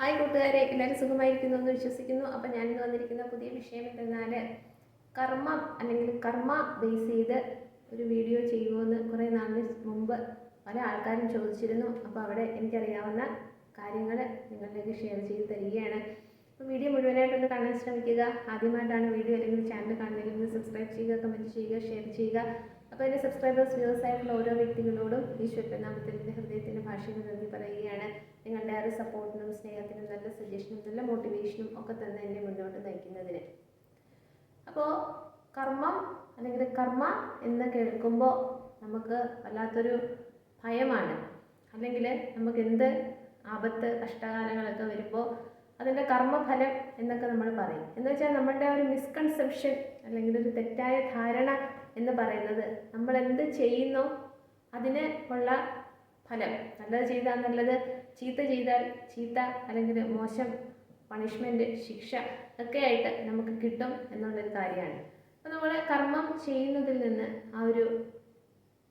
Hi കൂട്ടുകാരെ എല്ലാവരും സുഖമായിരിക്കുന്നു എന്ന് വിശ്വസിക്കുന്നു. അപ്പം ഞാനിന്ന് വന്നിരിക്കുന്ന പുതിയ വിഷയം എന്തെന്നാൽ കർമ്മ അല്ലെങ്കിൽ കർമ്മ ബേസ് ചെയ്ത് ഒരു വീഡിയോ ചെയ്യുമെന്ന് കുറേ നാളിന് മുമ്പ് പല ആൾക്കാരും ചോദിച്ചിരുന്നു. അപ്പോൾ അവിടെ എനിക്കറിയാവുന്ന കാര്യങ്ങൾ നിങ്ങളിലേക്ക് ഷെയർ ചെയ്ത് തരികയാണ്. അപ്പോൾ വീഡിയോ മുഴുവനായിട്ടൊന്ന് കാണാൻ ശ്രമിക്കുക. ആദ്യമായിട്ടാണ് വീഡിയോ അല്ലെങ്കിൽ ചാനൽ കാണുന്നതെങ്കിൽ സബ്സ്ക്രൈബ് ചെയ്യുക കമന്റ് ചെയ്യുക ഷെയർ ചെയ്യുക. അപ്പോൾ എന്റെ സബ്സ്ക്രൈബേഴ്സ് ആയിട്ടുള്ള ഓരോ വ്യക്തികളോടും ഈശ്വരന്റെ നാമത്തിൽ ഹൃദയത്തിന്റെ ഭാഷയിൽ നന്ദി പറയുകയാണ്. നിങ്ങളുടെ ആ ഒരു സപ്പോർട്ടിനും സ്നേഹത്തിനും നല്ല സജഷനും നല്ല മോട്ടിവേഷനും ഒക്കെ തന്നെ എന്നെ മുന്നോട്ട് നയിക്കുന്നതിന്. അപ്പോൾ കർമ്മം അല്ലെങ്കിൽ കർമ്മ എന്ന് കേൾക്കുമ്പോൾ നമുക്ക് വല്ലാത്തൊരു ഭയമാണ്. അല്ലെങ്കിൽ നമുക്ക് എന്ത് ആപത്ത് കഷ്ടകാലങ്ങളൊക്കെ വരുമ്പോൾ അതിന്റെ കർമ്മഫലം എന്നൊക്കെ നമ്മൾ പറയും. എന്ന് വെച്ചാൽ നമ്മളുടെ ഒരു മിസ്കൺസെപ്ഷൻ അല്ലെങ്കിൽ ഒരു തെറ്റായ ധാരണ എന്ന് പറയുന്നത് നമ്മൾ എന്ത് ചെയ്യുന്നോ അതിന് ഉള്ള ഫലം. നല്ലത് ചെയ്താൽ നല്ലത്. ചീത്ത ചെയ്താൽ ചീത്ത. അല്ലെങ്കിൽ മോശം പണിഷ്മെന്റ് ശിക്ഷ ഒക്കെ ആയിട്ട് നമുക്ക് കിട്ടും എന്നുള്ളൊരു കാര്യമാണ്. അപ്പോൾ നമ്മൾ കർമ്മം ചെയ്യുന്നതിൽ നിന്ന് ആ ഒരു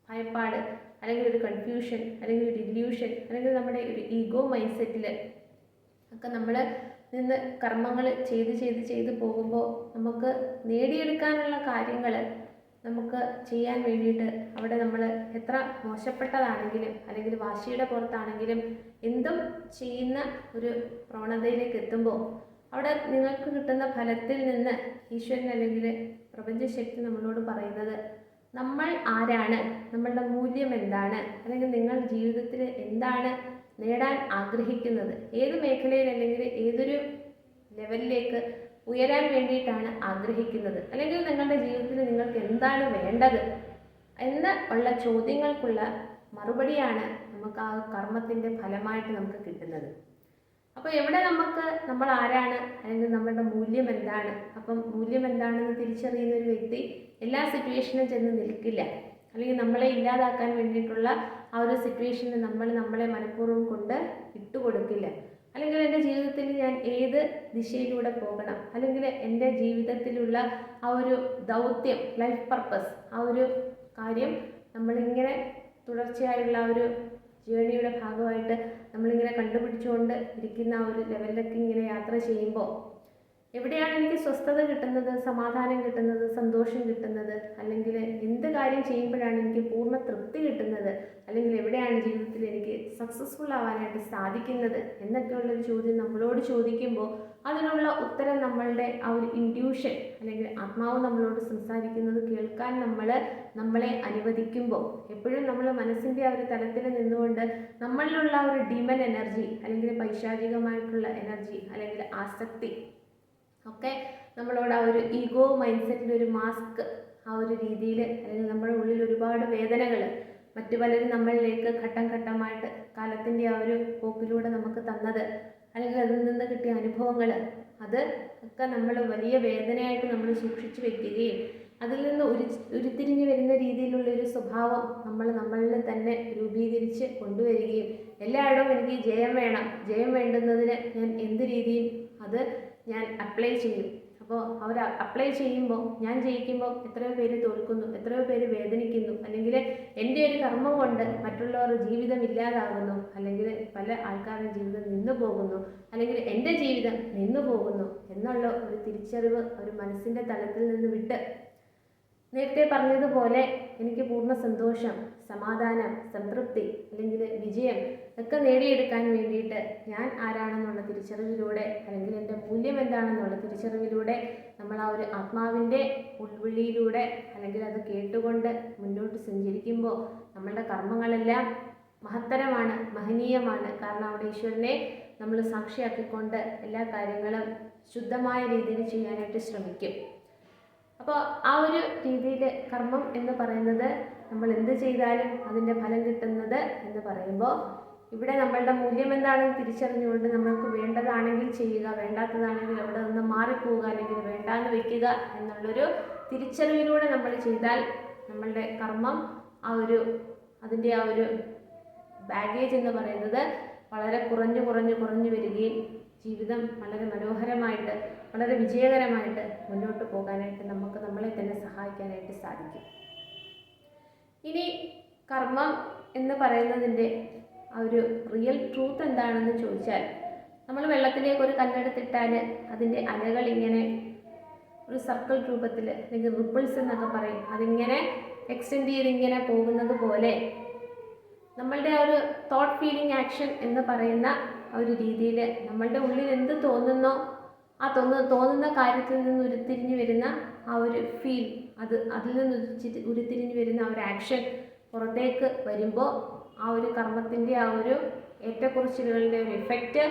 ഭയപ്പാട് അല്ലെങ്കിൽ ഒരു കൺഫ്യൂഷൻ അല്ലെങ്കിൽ ഒരു ഇല്യൂഷൻ അല്ലെങ്കിൽ നമ്മുടെ ഒരു ഈഗോ മൈൻഡ് സെറ്റിൽ ഒക്കെ നമ്മൾ നിന്ന് കർമ്മങ്ങൾ ചെയ്ത് ചെയ്ത് ചെയ്ത് പോകുമ്പോൾ നമുക്ക് നേടിയെടുക്കാനുള്ള കാര്യങ്ങൾ നമുക്ക് ചെയ്യാൻ വേണ്ടിയിട്ട് അവിടെ നമ്മൾ എത്ര മോശപ്പെട്ടതാണെങ്കിലും അല്ലെങ്കിൽ വാശിയുടെ പുറത്താണെങ്കിലും എന്തും ചെയ്യുന്ന ഒരു പ്രവണതയിലേക്ക് എത്തുമ്പോൾ അവിടെ നിങ്ങൾക്ക് കിട്ടുന്ന ഫലത്തിൽ നിന്ന് ഈശ്വരൻ അല്ലെങ്കിൽ പ്രപഞ്ചശക്തി നമ്മളോട് പറയുന്നത് നമ്മൾ ആരാണ്? നമ്മളുടെ മൂല്യം എന്താണ്? അല്ലെങ്കിൽ നിങ്ങൾ ജീവിതത്തിൽ എന്താണ് നേടാൻ ആഗ്രഹിക്കുന്നത്? ഏത് മേഖലയിൽ അല്ലെങ്കിൽ ഏതൊരു ലെവലിലേക്ക് ഉയരാൻ വേണ്ടിയിട്ടാണ് ആഗ്രഹിക്കുന്നത്. അല്ലെങ്കിൽ നിങ്ങളുടെ ജീവിതത്തിൽ നിങ്ങൾക്ക് എന്താണ് വേണ്ടത് എന്ന് ഉള്ള ചോദ്യങ്ങൾക്കുള്ള മറുപടിയാണ് നമുക്ക് ആ കർമ്മത്തിന്റെ ഫലമായിട്ട് നമുക്ക് കിട്ടുന്നത്. അപ്പോൾ എവിടെ നമുക്ക് നമ്മൾ ആരാണ് അല്ലെങ്കിൽ നമ്മളുടെ മൂല്യം എന്താണ്? അപ്പം മൂല്യം എന്താണെന്ന് തിരിച്ചറിയുന്ന ഒരു വ്യക്തി എല്ലാ സിറ്റുവേഷനും ചെന്ന് നിൽക്കില്ല. അല്ലെങ്കിൽ നമ്മളെ ഇല്ലാതാക്കാൻ വേണ്ടിയിട്ടുള്ള ആ ഒരു സിറ്റുവേഷനിൽ നമ്മൾ നമ്മളെ മനഃപൂർവം കൊണ്ട് ഇട്ടുകൊടുക്കില്ല. അല്ലെങ്കിൽ എന്റെ ജീവിതത്തിൽ ഞാൻ ഏത് ദിശയിലൂടെ പോകണം? അല്ലെങ്കിൽ എന്റെ ജീവിതത്തിലുള്ള ആ ഒരു ദൗത്യം ലൈഫ് പർപ്പസ് ആ ഒരു കാര്യം നമ്മളിങ്ങനെ തുടർച്ചയായുള്ള ആ ഒരു ജേണിയുടെ ഭാഗമായിട്ട് നമ്മളിങ്ങനെ കണ്ടുപിടിച്ചുകൊണ്ട് ഇരിക്കുന്ന ആ ഒരു ലെവലിലൊക്കെ ഇങ്ങനെ യാത്ര ചെയ്യുമ്പോൾ എവിടെയാണ് എനിക്ക് സ്വസ്ഥത കിട്ടുന്നത് സമാധാനം കിട്ടുന്നത് സന്തോഷം കിട്ടുന്നത്? അല്ലെങ്കിൽ കാര്യം ചെയ്യുമ്പോഴാണ് എനിക്ക് പൂർണ തൃപ്തി കിട്ടുന്നത്. അല്ലെങ്കിൽ എവിടെയാണ് ജീവിതത്തിൽ എനിക്ക് സക്സസ്ഫുൾ ആവാനായിട്ട് സാധിക്കുന്നത് എന്നൊക്കെയുള്ളൊരു ചോദ്യം നമ്മളോട് ചോദിക്കുമ്പോൾ അതിനുള്ള ഉത്തരം നമ്മളുടെ ആ ഒരു ഇൻഡ്യൂഷൻ അല്ലെങ്കിൽ ആത്മാവ് നമ്മളോട് സംസാരിക്കുന്നത് കേൾക്കാൻ നമ്മൾ നമ്മളെ അനുവദിക്കുമ്പോൾ എപ്പോഴും നമ്മൾ മനസ്സിന്റെ ആ ഒരു തലത്തിൽ നിന്നുകൊണ്ട് നമ്മളിലുള്ള ഒരു ഡിമൻ എനർജി അല്ലെങ്കിൽ പൈശാചികമായിട്ടുള്ള എനർജി അല്ലെങ്കിൽ ആസക്തി ഒക്കെ നമ്മളോട് ആ ഒരു ഈഗോ മൈൻഡ് സെറ്റിന്റെ ഒരു മാസ്ക് ആ ഒരു രീതിയിൽ അല്ലെങ്കിൽ നമ്മുടെ ഉള്ളിൽ ഒരുപാട് വേദനകൾ മറ്റു പലരും നമ്മളിലേക്ക് ഘട്ടം ഘട്ടമായിട്ട് കാലത്തിന്റെ ആ ഒരു പോക്കിലൂടെ നമുക്ക് തന്നത് അല്ലെങ്കിൽ അതിൽ നിന്ന് കിട്ടിയ അനുഭവങ്ങൾ അത് ഒക്കെ നമ്മൾ വലിയ വേദനയായിട്ട് നമ്മൾ സൂക്ഷിച്ചു വെക്കുകയും അതിൽ നിന്ന് ഉരു ഉരുത്തിരിഞ്ഞു വരുന്ന രീതിയിലുള്ള ഒരു സ്വഭാവം നമ്മൾ നമ്മളിൽ തന്നെ രൂപീകരിച്ച് കൊണ്ടുവരികയും എല്ലായിടവും എനിക്ക് ജയം വേണം. ജയം വേണ്ടുന്നതിന് ഞാൻ എന്ത് രീതിയിൽ അത് ഞാൻ അപ്ലൈ ചെയ്യും. അപ്പോൾ അവർ അപ്ലൈ ചെയ്യുമ്പോൾ ഞാൻ ജയിക്കുമ്പോൾ എത്രയോ പേര് തോൽക്കുന്നു എത്രയോ പേര് വേദനിക്കുന്നു. അല്ലെങ്കിൽ എന്റെ ഒരു കർമ്മം കൊണ്ട് മറ്റുള്ളവരുടെ ജീവിതം ഇല്ലാതാകുന്നു. അല്ലെങ്കിൽ പല ആൾക്കാരുടെ ജീവിതം നിന്നു പോകുന്നു. അല്ലെങ്കിൽ എന്റെ ജീവിതം നിന്നു പോകുന്നു എന്നുള്ള ഒരു തിരിച്ചറിവ് ഒരു മനസ്സിന്റെ തലത്തിൽ നിന്ന് വിട്ട് നേരത്തെ പറഞ്ഞതുപോലെ എനിക്ക് പൂർണ സന്തോഷം സമാധാനം സംതൃപ്തി അല്ലെങ്കിൽ വിജയം ഒക്കെ നേടിയെടുക്കാൻ വേണ്ടിയിട്ട് ഞാൻ ആരാണെന്നുള്ള തിരിച്ചറിവിലൂടെ അല്ലെങ്കിൽ എന്റെ മൂല്യം എന്താണെന്നുള്ള തിരിച്ചറിവിലൂടെ നമ്മൾ ആ ഒരു ആത്മാവിന്റെ ഉൾവിളിയിലൂടെ അല്ലെങ്കിൽ അത് കേട്ടുകൊണ്ട് മുന്നോട്ട് സഞ്ചരിക്കുമ്പോൾ നമ്മളുടെ കർമ്മങ്ങളെല്ലാം മഹത്തരമാണ് മഹനീയമാണ്. കാരണം അവിടെ ഈശ്വരനെ നമ്മൾ സാക്ഷിയാക്കിക്കൊണ്ട് എല്ലാ കാര്യങ്ങളും ശുദ്ധമായ രീതിയിൽ ചെയ്യാനായിട്ട് ശ്രമിക്കും. അപ്പോൾ ആ ഒരു രീതിയിൽ കർമ്മം എന്ന് പറയുന്നത് നമ്മൾ എന്ത് ചെയ്താലും അതിന്റെ ഫലം കിട്ടുന്നത് എന്ന് പറയുമ്പോൾ ഇവിടെ നമ്മളുടെ മൂല്യം എന്താണെന്ന് തിരിച്ചറിഞ്ഞുകൊണ്ട് നമ്മൾക്ക് വേണ്ടതാണെങ്കിൽ ചെയ്യുക വേണ്ടാത്തതാണെങ്കിൽ അവിടെ നിന്ന് മാറിപ്പോവുക അല്ലെങ്കിൽ വേണ്ടാന്ന് വെക്കുക എന്നുള്ളൊരു തിരിച്ചറിവിലൂടെ നമ്മൾ ചെയ്താൽ നമ്മളുടെ കർമ്മം ആ ഒരു അതിന്റെ ആ ഒരു ബാഗേജ് എന്ന് പറയുന്നത് വളരെ കുറഞ്ഞു കുറഞ്ഞു കുറഞ്ഞു വരികയും ജീവിതം വളരെ മനോഹരമായിട്ട് വളരെ വിജയകരമായിട്ട് മുന്നോട്ട് പോകാനായിട്ട് നമുക്ക് നമ്മളെ തന്നെ സഹായിക്കാനായിട്ട് സാധിക്കും. ഇനി കർമ്മം എന്ന് പറയുന്നതിന്റെ ആ ഒരു റിയൽ ട്രൂത്ത് എന്താണെന്ന് ചോദിച്ചാൽ നമ്മൾ വെള്ളത്തിലേക്ക് ഒരു കല്ലെടുത്തിട്ടാൽ അതിന്റെ അലകൾ ഇങ്ങനെ ഒരു സർക്കിൾ രൂപത്തിൽ അല്ലെങ്കിൽ റിപ്പിൾസ് എന്നൊക്കെ പറയും. അതിങ്ങനെ എക്സ്റ്റെൻഡ് ചെയ്ത് ഇങ്ങനെ പോകുന്നത് പോലെ നമ്മളുടെ ആ ഒരു തോട്ട് ഫീലിംഗ് ആക്ഷൻ എന്ന് പറയുന്ന ഒരു രീതിയിൽ നമ്മളുടെ ഉള്ളിൽ എന്ത് തോന്നുന്നോ ആ തോന്നുന്ന തോന്നുന്ന കാര്യത്തിൽ നിന്ന് ഉരുത്തിരിഞ്ഞ് വരുന്ന ആ ഒരു ഫീൽ അത് അതിൽ നിന്ന് ഉരുത്തിരിഞ്ഞ് വരുന്ന ആ ഒരു ആക്ഷൻ പുറത്തേക്ക് വരുമ്പോൾ ആ ഒരു കർമ്മത്തിന്റെ ആ ഒരു ഏറ്റക്കുറച്ചിലുകളുടെ ഒരു ഇഫക്റ്റ്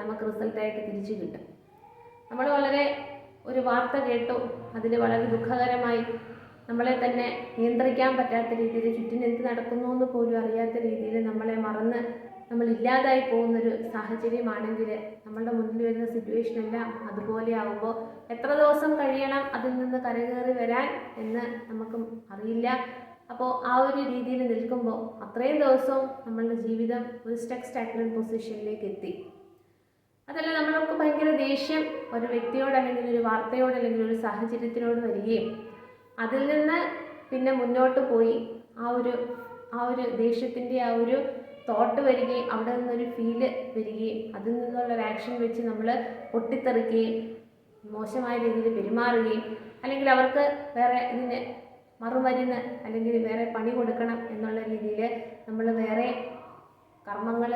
നമുക്ക് റിസൾട്ടായിട്ട് തിരിച്ചു കിട്ടും. നമ്മൾ വളരെ ഒരു വാർത്ത കേട്ടു അതിൽ വളരെ ദുഃഖകരമായി നമ്മളെ തന്നെ നിയന്ത്രിക്കാൻ പറ്റാത്ത രീതിയിൽ ചുറ്റിന് എന്ത് നടക്കുന്നു എന്ന് പോലും അറിയാത്ത രീതിയിൽ നമ്മളെ മറന്ന് നമ്മൾ ഇല്ലാതായി പോകുന്നൊരു സാഹചര്യമാണെങ്കിൽ നമ്മളുടെ മുന്നിൽ വരുന്ന സിറ്റുവേഷൻ എല്ലാം അതുപോലെ ആവുമ്പോൾ എത്ര ദിവസം കഴിയണം അതിൽ നിന്ന് കരകയറി വരാൻ എന്ന് നമുക്ക് അറിയില്ല. അപ്പോൾ ആ ഒരു രീതിയിൽ നിൽക്കുമ്പോൾ അത്രയും ദിവസവും നമ്മളുടെ ജീവിതം ഒരു സ്റ്റക്ക് സ്റ്റാഗ്നന്റ് പൊസിഷനിലേക്ക് എത്തി. അതല്ല നമ്മൾക്ക് ഭയങ്കര ദേഷ്യം ഒരു വ്യക്തിയോട് അല്ലെങ്കിൽ ഒരു വാർത്തയോട് അല്ലെങ്കിൽ ഒരു സാഹചര്യത്തിനോട് വരികയും അതിൽ നിന്ന് പിന്നെ മുന്നോട്ട് പോയി ആ ഒരു ആ ഒരു ദേഷ്യത്തിന്റെ ആ ഒരു തോട്ട് വരികയും അവിടെ നിന്നൊരു ഫീൽ വരികയും അതിൽ നിന്നുള്ള ഒരു ആക്ഷൻ വെച്ച് നമ്മൾ പൊട്ടിത്തെറിക്കുകയും മോശമായ രീതിയിൽ പെരുമാറുകയും അല്ലെങ്കിൽ അവർക്ക് വേറെ ഇതിന് മറുമരുന്ന് അല്ലെങ്കിൽ വേറെ പണി കൊടുക്കണം എന്നുള്ള രീതിയിൽ നമ്മൾ വേറെ കർമ്മങ്ങൾ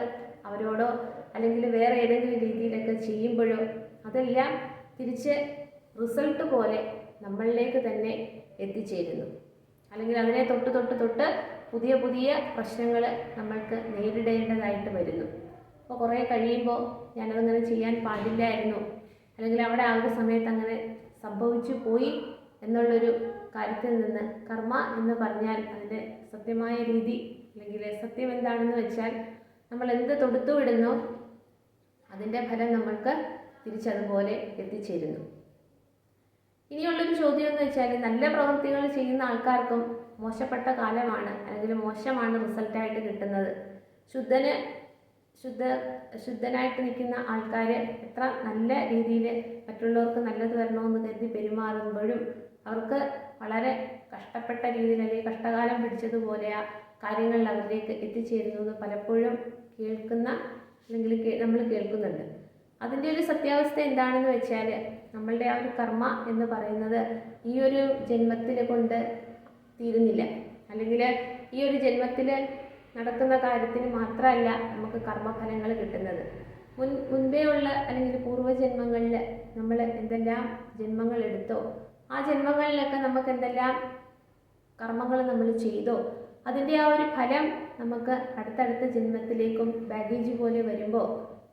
അവരോടോ അല്ലെങ്കിൽ വേറെ ഏതെങ്കിലും രീതിയിലൊക്കെ ചെയ്യുമ്പോഴോ അതെല്ലാം തിരിച്ച് റിസൾട്ട് പോലെ നമ്മളിലേക്ക് തന്നെ എത്തിച്ചേരുന്നു. അല്ലെങ്കിൽ അതിനെ തൊട്ട് തൊട്ട് തൊട്ട് പുതിയ പുതിയ പ്രശ്നങ്ങൾ നമ്മൾക്ക് നേരിടേണ്ടതായിട്ട് വരുന്നു. അപ്പോൾ കുറേ കഴിയുമ്പോൾ ഞാനതങ്ങനെ ചെയ്യാൻ പാടില്ലായിരുന്നു. അല്ലെങ്കിൽ അവിടെ ആ ഒരു സമയത്ത് അങ്ങനെ സംഭവിച്ചു പോയി എന്നുള്ളൊരു കാര്യത്തിൽ നിന്ന് കർമ്മ എന്ന് പറഞ്ഞാൽ അതിന്റെ സത്യമായ രീതി അല്ലെങ്കിൽ സത്യം എന്താണെന്ന് വെച്ചാൽ നമ്മൾ എന്ത് തൊടുത്തു വിടുന്നോ അതിന്റെ ഫലം നമ്മൾക്ക് തിരിച്ചതുപോലെ എത്തിച്ചേരുന്നു. ഇനിയുള്ളൊരു ചോദ്യം എന്ന് വെച്ചാൽ നല്ല പ്രവൃത്തികൾ ചെയ്യുന്ന ആൾക്കാർക്കും മോശപ്പെട്ട കാലമാണ് അല്ലെങ്കിൽ മോശമാണ് റിസൾട്ടായിട്ട് കിട്ടുന്നത്. ശുദ്ധന് ശുദ്ധ ശുദ്ധനായിട്ട് നിൽക്കുന്ന ആൾക്കാർ എത്ര നല്ല രീതിയിൽ മറ്റുള്ളവർക്ക് നല്ലത് വരണമെന്ന് കരുതി പെരുമാറുമ്പോഴും അവർക്ക് വളരെ കഷ്ടപ്പെട്ട രീതിയിൽ അല്ലെങ്കിൽ കഷ്ടകാലം പിടിച്ചതുപോലെ ആ കാര്യങ്ങളിൽ അവരിലേക്ക് എത്തിച്ചേരുന്നു എന്ന് പലപ്പോഴും കേൾക്കുന്ന അല്ലെങ്കിൽ നമ്മൾ കേൾക്കുന്നുണ്ട്. അതിന്റെ ഒരു സത്യാവസ്ഥ എന്താണെന്ന് വെച്ചാൽ നമ്മളുടെ ആ ഒരു കർമ്മ എന്ന് പറയുന്നത് ഈ ഒരു ജന്മത്തിൽ കൊണ്ട് തീരുന്നില്ല. അല്ലെങ്കിൽ ഈ ഒരു ജന്മത്തിൽ നടക്കുന്ന കാര്യത്തിന് മാത്രമല്ല നമുക്ക് കർമ്മഫലങ്ങൾ കിട്ടുന്നത്. മുൻ മുൻപേ ഉള്ള അല്ലെങ്കിൽ പൂർവജന്മങ്ങളിൽ നമ്മൾ എന്തെല്ലാം ജന്മങ്ങൾ എടുത്തോ ആ ജന്മങ്ങളിലൊക്കെ നമുക്ക് എന്തെല്ലാം കർമ്മങ്ങൾ നമ്മൾ ചെയ്തോ അതിന്റെ ആ ഒരു ഫലം നമുക്ക് അടുത്തടുത്ത ജന്മത്തിലേക്കും ബാഗേജ് പോലെ വരുമ്പോൾ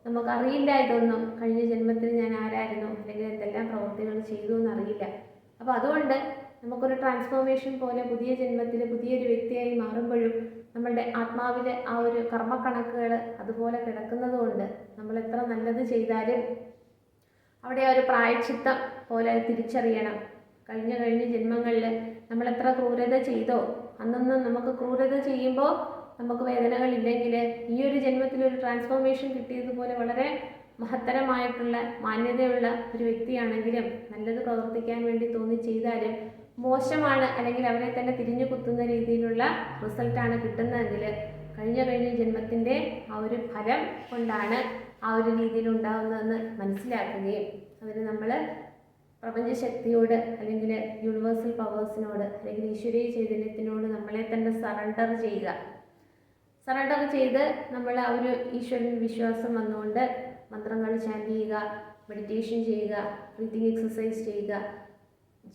നമുക്കറിയില്ല ഇതൊന്നും. കഴിഞ്ഞ ജന്മത്തിൽ ഞാൻ ആരായിരുന്നു? അല്ലെങ്കിൽ എന്തെല്ലാം പ്രവൃത്തികൾ ചെയ്തു എന്നറിയില്ല. അപ്പോൾ അതുകൊണ്ട് നമുക്കൊരു ട്രാൻസ്ഫോർമേഷൻ പോലെ പുതിയ ജന്മത്തിൽ പുതിയൊരു വ്യക്തിയായി മാറുമ്പോഴും നമ്മളുടെ ആത്മാവിൽ ആ ഒരു കർമ്മ കർമ്മക്കണക്കുകൾ അതുപോലെ കിടക്കുന്നത് കൊണ്ട് നമ്മൾ എത്ര നല്ലത് ചെയ്താലും അവിടെ ആ ഒരു പ്രായച്ചിത്തം പോലെ തിരിച്ചറിയണം. കഴിഞ്ഞ കഴിഞ്ഞ ജന്മങ്ങളിൽ നമ്മൾ എത്ര ക്രൂരത ചെയ്തോ അന്നൊന്നും നമുക്ക് ക്രൂരത ചെയ്യുമ്പോൾ നമുക്ക് വേദനകളില്ലെങ്കിൽ ഈ ഒരു ജന്മത്തിൽ ഒരു ട്രാൻസ്ഫോർമേഷൻ കിട്ടിയതുപോലെ വളരെ മഹത്തരമായിട്ടുള്ള മാന്യതയുള്ള ഒരു വ്യക്തിയാണെങ്കിലും നല്ലത് പ്രവർത്തിക്കാൻ വേണ്ടി തോന്നി ചെയ്താലും മോശമാണ് അല്ലെങ്കിൽ അവരെ തന്നെ തിരിഞ്ഞു കുത്തുന്ന രീതിയിലുള്ള റിസൾട്ടാണ് കിട്ടുന്നതെങ്കിൽ കഴിഞ്ഞ കഴിഞ്ഞ ജന്മത്തിന്റെ ആ ഒരു ഫലം കൊണ്ടാണ് ആ ഒരു രീതിയിൽ ഉണ്ടാകുന്നതെന്ന് മനസ്സിലാക്കുകയും അതിന് നമ്മൾ പ്രപഞ്ചശക്തിയോട് അല്ലെങ്കിൽ യൂണിവേഴ്സൽ പവേഴ്സിനോട് അല്ലെങ്കിൽ ഈശ്വരീയ ചൈതന്യത്തിനോട് നമ്മളെ തന്നെ സറണ്ടർ ചെയ്യുക. സറണ്ടർ ചെയ്ത് നമ്മൾ ആ ഒരു ഈശ്വരൻ വിശ്വാസം വന്നുകൊണ്ട് മന്ത്രങ്ങൾ ചാന്റ് ചെയ്യുക മെഡിറ്റേഷൻ ചെയ്യുക ബ്രീത്തിങ് എക്സസൈസ് ചെയ്യുക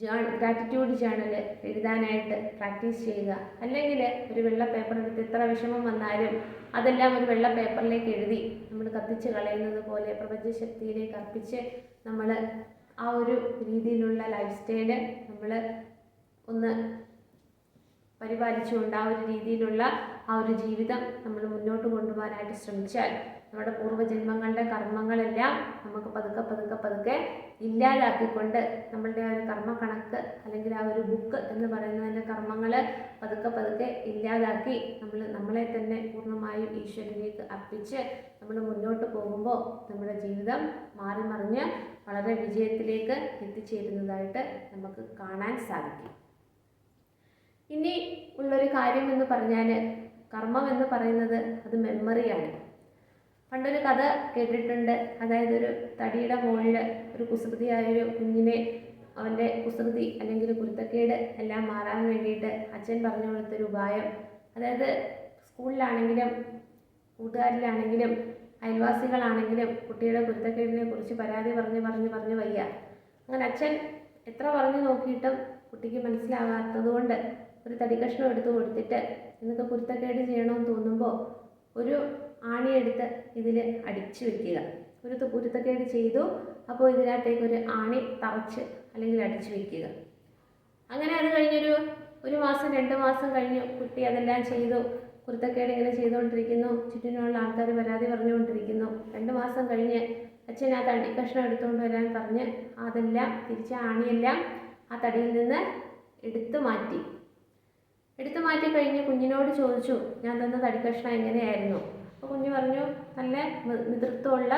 ജേൺ ഗ്രാറ്റിറ്റ്യൂഡ് ജേണൽ എഴുതാനായിട്ട് പ്രാക്ടീസ് ചെയ്യുക. അല്ലെങ്കിൽ ഒരു വെള്ള പേപ്പർ എടുത്ത് എത്ര വിഷമം വന്നാലും അതെല്ലാം ഒരു വെള്ള പേപ്പറിലേക്ക് എഴുതി നമ്മൾ കത്തിച്ച് കളയുന്നത് പോലെ പ്രപഞ്ചശക്തിയിലേക്ക് അർപ്പിച്ച് നമ്മൾ ആ ഒരു രീതിയിലുള്ള ലൈഫ് സ്റ്റൈൽ നമ്മൾ ഒന്ന് പരിപാലിച്ചുകൊണ്ട് ആ ഒരു രീതിയിലുള്ള ആ ഒരു ജീവിതം നമ്മൾ മുന്നോട്ട് കൊണ്ടുപോകാനായിട്ട് ശ്രമിച്ചാൽ നമ്മുടെ പൂർവജന്മങ്ങളുടെ കർമ്മങ്ങളെല്ലാം നമുക്ക് പതുക്കെ പതുക്കെ പതുക്കെ ഇല്ലാതാക്കിക്കൊണ്ട് നമ്മളുടെ ആ ഒരു കർമ്മ കണക്ക് അല്ലെങ്കിൽ ആ ഒരു ബുക്ക് എന്ന് പറയുന്നതിന്റെ കർമ്മങ്ങൾ പതുക്കെ പതുക്കെ ഇല്ലാതാക്കി നമ്മൾ നമ്മളെ തന്നെ പൂർണമായും ഈശ്വരനിലേക്ക് അർപ്പിച്ച് നമ്മൾ മുന്നോട്ട് പോകുമ്പോൾ നമ്മുടെ ജീവിതം മാറി മറിഞ്ഞ് വളരെ വിജയത്തിലേക്ക് എത്തിച്ചേരുന്നതായിട്ട് നമുക്ക് കാണാൻ സാധിക്കും. ഇനി ഉള്ളൊരു കാര്യം എന്ന് പറഞ്ഞാൽ കർമ്മം എന്ന് പറയുന്നത് അത് മെമ്മറിയാണ് പണ്ടൊരു കഥ കേട്ടിട്ടുണ്ട്. അതായത് ഒരു തടിയുടെ മുകളിൽ ഒരു കുസൃതിയായൊരു കുഞ്ഞിനെ അവന്റെ കുസൃതി അല്ലെങ്കിൽ കുരുത്തക്കേട് എല്ലാം മാറാൻ വേണ്ടിയിട്ട് അച്ഛൻ പറഞ്ഞു കൊടുത്തൊരു ഉപായം. അതായത് സ്കൂളിലാണെങ്കിലും കൂട്ടുകാരിലാണെങ്കിലും അയൽവാസികളാണെങ്കിലും കുട്ടിയുടെ കുരുത്തക്കേടിനെ കുറിച്ച് പരാതി പറഞ്ഞ് പറഞ്ഞ് പറഞ്ഞ് വയ്യ. അങ്ങനെ അച്ഛൻ എത്ര പറഞ്ഞു നോക്കിയിട്ടും കുട്ടിക്ക് മനസ്സിലാകാത്തത് കൊണ്ട് ഒരു തടിക്കഷ്ണം എടുത്തു കൊടുത്തിട്ട് നിനക്ക് കുരുത്തക്കേട് ചെയ്യണമെന്ന് തോന്നുമ്പോൾ ഒരു ആണിയെടുത്ത് ഇതിൽ അടിച്ചു വെക്കുക. ഒരു കുരുത്തക്കേട് ചെയ്തു. അപ്പോൾ ഇതിനകത്തേക്ക് ഒരു ആണി തറച്ച് അല്ലെങ്കിൽ അടിച്ചു വെക്കുക. അങ്ങനെ അത് കഴിഞ്ഞൊരു ഒരു മാസം രണ്ട് മാസം കഴിഞ്ഞു കുട്ടി അതെല്ലാം ചെയ്തു. കുരുത്തക്കേട് ഇങ്ങനെ ചെയ്തുകൊണ്ടിരിക്കുന്നു. ചുറ്റിനുള്ള ആൾക്കാർ പരാതി പറഞ്ഞുകൊണ്ടിരിക്കുന്നു. രണ്ട് മാസം കഴിഞ്ഞ് അച്ഛൻ ആ തടി കഷ്ണം എടുത്തുകൊണ്ട് വരാൻ പറഞ്ഞ് അതെല്ലാം തിരിച്ച ആണിയെല്ലാം ആ തടിയിൽ നിന്ന് എടുത്തു മാറ്റി. എടുത്തു മാറ്റി കഴിഞ്ഞ് കുഞ്ഞിനോട് ചോദിച്ചു ഞാൻ തന്ന തടി തടിക്കഷ്ണം എങ്ങനെയായിരുന്നു? അപ്പോൾ കുഞ്ഞ് പറഞ്ഞു നല്ല നേതൃത്വമുള്ള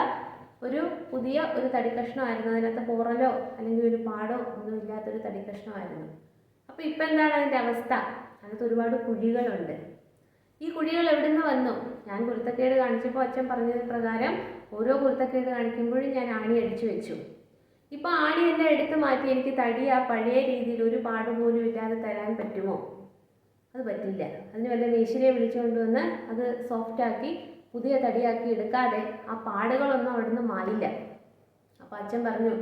ഒരു പുതിയ ഒരു തടി തടിക്കഷ്ണമായിരുന്നു. അതിനകത്ത് പോറലോ അല്ലെങ്കിൽ ഒരു പാടോ ഒന്നും ഇല്ലാത്തൊരു തടിക്കഷ്ണമായിരുന്നു. അപ്പോൾ ഇപ്പം എന്താണ് അതിന്റെ അവസ്ഥ? അതിനകത്ത് ഒരുപാട് കുഴികളുണ്ട്. ഈ കുഴികൾ എവിടുന്ന് വന്നു? ഞാൻ കുരുത്തക്കേട് കാണിച്ചപ്പോൾ അച്ഛൻ പറഞ്ഞത് പ്രകാരം ഓരോ കുരുത്തക്കേട് കാണിക്കുമ്പോഴും ഞാൻ ആണി അടിച്ചു വെച്ചു. ഇപ്പോൾ ആണി എല്ലാം എടുത്തു മാറ്റി. എനിക്ക് തടി ആ പഴയ രീതിയിൽ ഒരു പാട് പോലും ഇല്ലാതെ തരാൻ പറ്റുമോ? അത് പറ്റില്ല അതിന് വല്ല മേശിരിയെ വിളിച്ചുകൊണ്ട് വന്ന് അത് സോഫ്റ്റാക്കി പുതിയ തടിയാക്കി എടുക്കാതെ ആ പാടുകളൊന്നും അവിടുന്ന് മാറില്ല അപ്പോൾ അച്ഛൻ പറഞ്ഞു